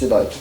Сідайте.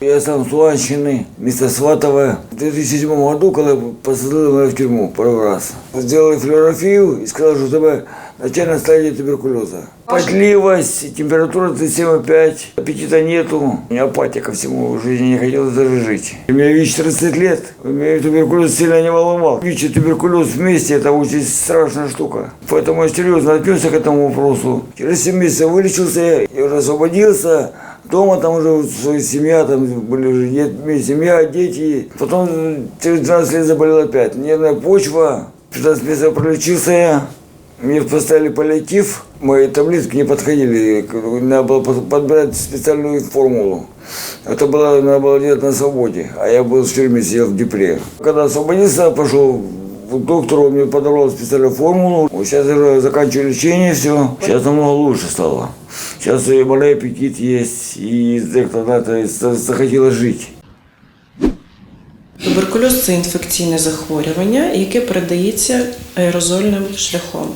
Я сам с Луганщины, место Сватово. В 2007 году, когда посадили меня в тюрьму первый раз, сделали флюорофию и сказали, что у тебя начальная стадия туберкулеза. Потливость, температура 37,5, аппетита нету. У меня апатия ко всему, в жизни не хотелось даже жить. У меня ВИЧ 30 лет, меня туберкулез сильно не волновал. ВИЧ и туберкулез вместе – это очень страшная штука. Поэтому я серьезно отнесся к этому вопросу. Через 7 месяцев вылечился, я уже освободился. Дома там уже своя семья, там были уже дет- семья, дети. Потом через 12 лет заболел опять. Нервная почва. 15 месяцев пролечился я. Мне поставили паллиатив. Мои таблетки не подходили. Надо было под- подбирать специальную формулу. Это было, надо было делать на свободе. А я был в тюрьме, сидел в Днепре. Когда освободился, пошел к доктору, он мне подобрал специальную формулу. Сейчас уже заканчиваю лечение, все. Сейчас намного лучше стало. Сейчас и более аппетит есть, и захотелось жить. Туберкульоз це інфекційне захворювання, яке передається аерозольним шляхом.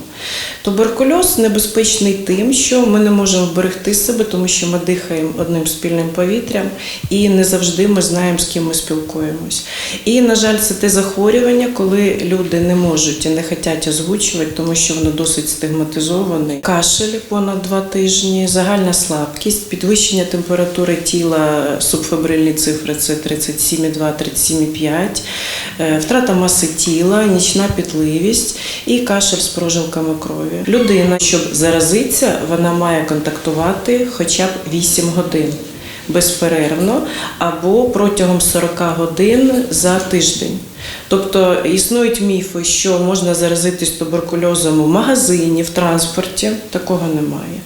Туберкульоз небезпечний тим, що ми не можемо вберегти себе, тому що ми дихаємо одним спільним повітрям і не завжди ми знаємо, з ким ми спілкуємось. І, на жаль, це те захворювання, коли люди не можуть і не хочуть озвучувати, тому що воно досить стигматизоване. Кашель понад два тижні, загальна слабкість, підвищення температури тіла, субфебрильні цифри це 37,2, 37,5, е, втрата маси тіла, нічна пітливість і кашель з прожилками крові. Людина, щоб заразитися, вона має контактувати хоча б 8 годин безперервно або протягом 40 годин за тиждень. Тобто існують міфи, що можна заразитись туберкульозом у магазині, в транспорті. Такого немає.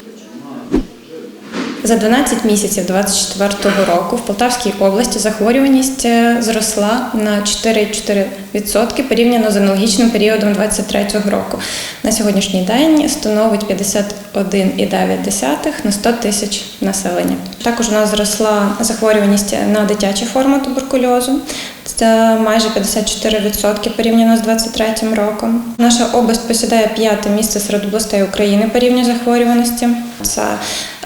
За 12 місяців 2024 року в Полтавській області захворюваність е, зросла на 4,4% порівняно з аналогічним періодом 2023 року. На сьогоднішній день становить 51,9 на 100 тисяч населення. Також у нас зросла захворюваність на дитячі форми туберкульозу. Це майже 54% порівняно з 2023 роком. Наша область посідає п'яте місце серед областей України по рівню захворюваності. Це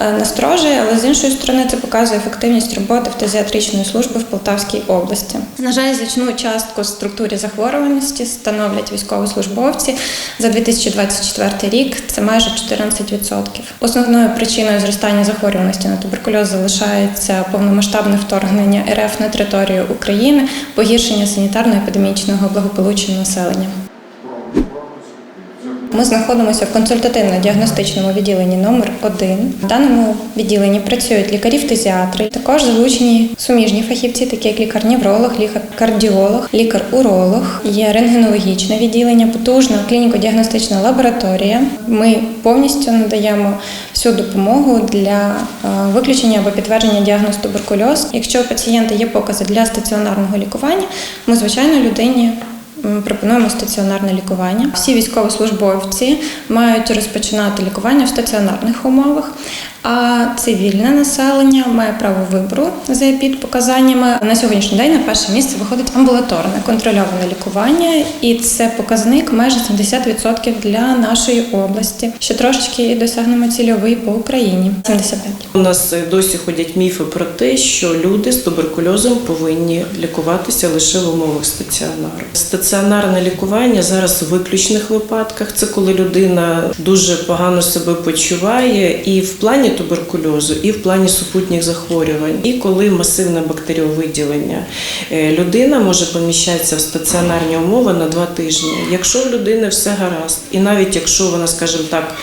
е, насторожує, але з іншої сторони це показує ефективність роботи фтизіатричної служби в Полтавській області. На жаль, значну частку структурі захворюваності становлять військовослужбовці за 2024 рік. Це майже 14%. Основною причиною зростання захворюваності на туберкульоз залишається повномасштабне вторгнення РФ на територію України, погіршення санітарно-епідемічного благополуччя населення. Ми знаходимося в консультативно-діагностичному відділенні номер 1 В даному відділенні працюють лікарі-фтизіатри, також залучені суміжні фахівці, такі як лікар-невролог, лікар-кардіолог, лікар-уролог. Є рентгенологічне відділення, потужна клініко-діагностична лабораторія. Ми повністю надаємо всю допомогу для е, виключення або підтвердження діагнозу туберкульоз. Якщо у пацієнта є покази для стаціонарного лікування, ми звичайно людині М, Пропонуємо стаціонарне лікування. Всі військовослужбовці мають розпочинати лікування в стаціонарних умовах, а цивільне населення має право вибору за підпоказаннями. На сьогоднішній день на перше місце виходить амбулаторне контрольоване лікування, і це показник майже 70% для нашої області. Ще трошечки і досягнемо цільовий по Україні 75. У нас досі ходять міфи про те, що люди з туберкульозом повинні лікуватися лише в умовах стаціонару. Стаціонарне лікування зараз у виключних випадках. Це коли людина дуже погано себе почуває і в плані туберкульозу, і в плані супутніх захворювань, і коли масивне бактеріовиділення. Е, Людина може поміщатися в стаціонарні умови на два тижні. Якщо в людини все гаразд, і навіть якщо вона, скажімо так,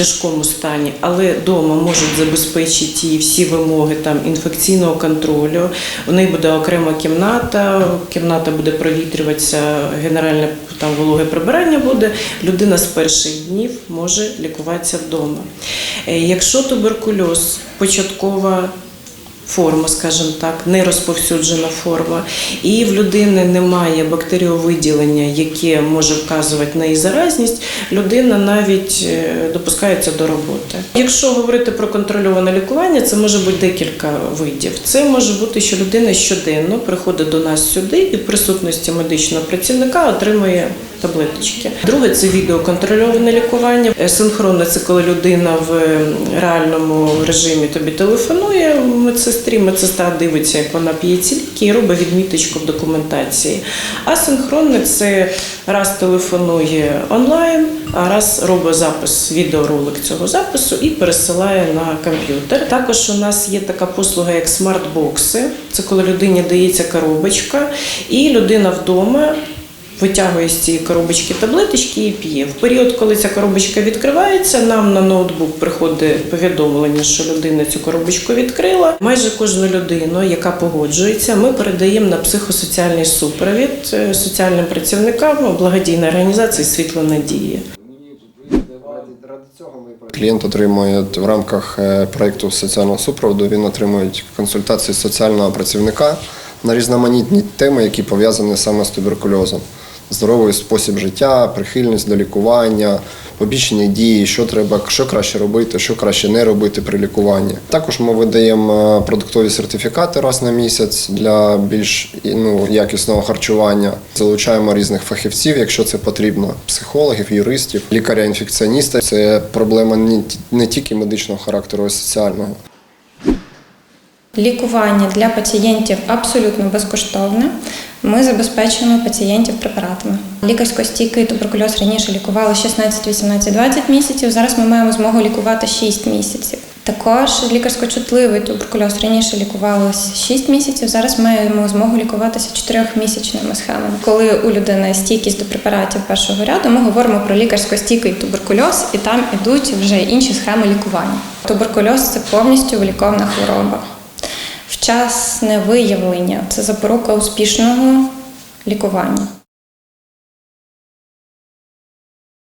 тяжкому стані, але вдома можуть забезпечити їй всі вимоги там інфекційного контролю. У них буде окрема кімната, кімната буде провітрюватися, генеральне там вологе прибирання буде. Людина з перших днів може лікуватися вдома. Е, Якщо туберкульоз початкова форма, скажімо так, не розповсюджена форма, і в людини немає бактеріовиділення, яке може вказувати на її заразність, людина навіть е, допускається до роботи. Якщо говорити про контрольоване лікування, це може бути декілька видів. Це може бути, що людина щоденно приходить до нас сюди і в присутності медичного працівника отримує таблеточки. Друге це відеоконтрольоване лікування. Е, Синхронне це коли людина в е, реальному режимі тобі телефонує медсестрі, медсестра дивиться, як вона п'є ці ліки і робить відміточку в документації. А синхронне це раз телефонує онлайн, а раз робить запис, відеоролик цього запису і пересилає на комп'ютер. Також у нас є така послуга, як смарт-бокси. Це коли людині дається коробочка, і людина вдома. Витягує з цієї коробочки таблеточки і п'є. В період, коли ця коробочка відкривається, нам на ноутбук приходить повідомлення, що людина цю коробочку відкрила. Майже кожну людину, яка погоджується, ми передаємо на психосоціальний супровід е, соціальним працівникам благодійної організації Світло надії. Клієнт отримує в рамках е, проєкту соціального супроводу. Він отримує консультації соціального працівника на різноманітні теми, які пов'язані саме з туберкульозом. Здоровий спосіб життя, прихильність до лікування, побічні дії, що треба, що краще робити, що краще не робити при лікуванні. Також ми видаємо е, продуктові сертифікати раз на місяць для більш ну, якісного харчування. Залучаємо різних фахівців, якщо це потрібно, психологів, юристів, лікаря-інфекціоніста. Це проблема не ті- не тільки медичного характеру, а соціального. Лікування для пацієнтів абсолютно безкоштовне. Ми забезпечуємо пацієнтів препаратами. Лікарсько-стійкий туберкульоз раніше лікували 16, 18, 20 місяців. Зараз ми маємо змогу лікувати 6 місяців. Також лікарсько-чутливий туберкульоз раніше лікувалося 6 місяців. Зараз маємо змогу лікуватися 4-місячними схемами. Коли у людини стійкість до препаратів першого ряду, ми говоримо про лікарсько-стійкий туберкульоз, і там ідуть вже інші схеми лікування. Туберкульоз це повністю виліковна хвороба. Вчасне виявлення це запорука успішного лікування.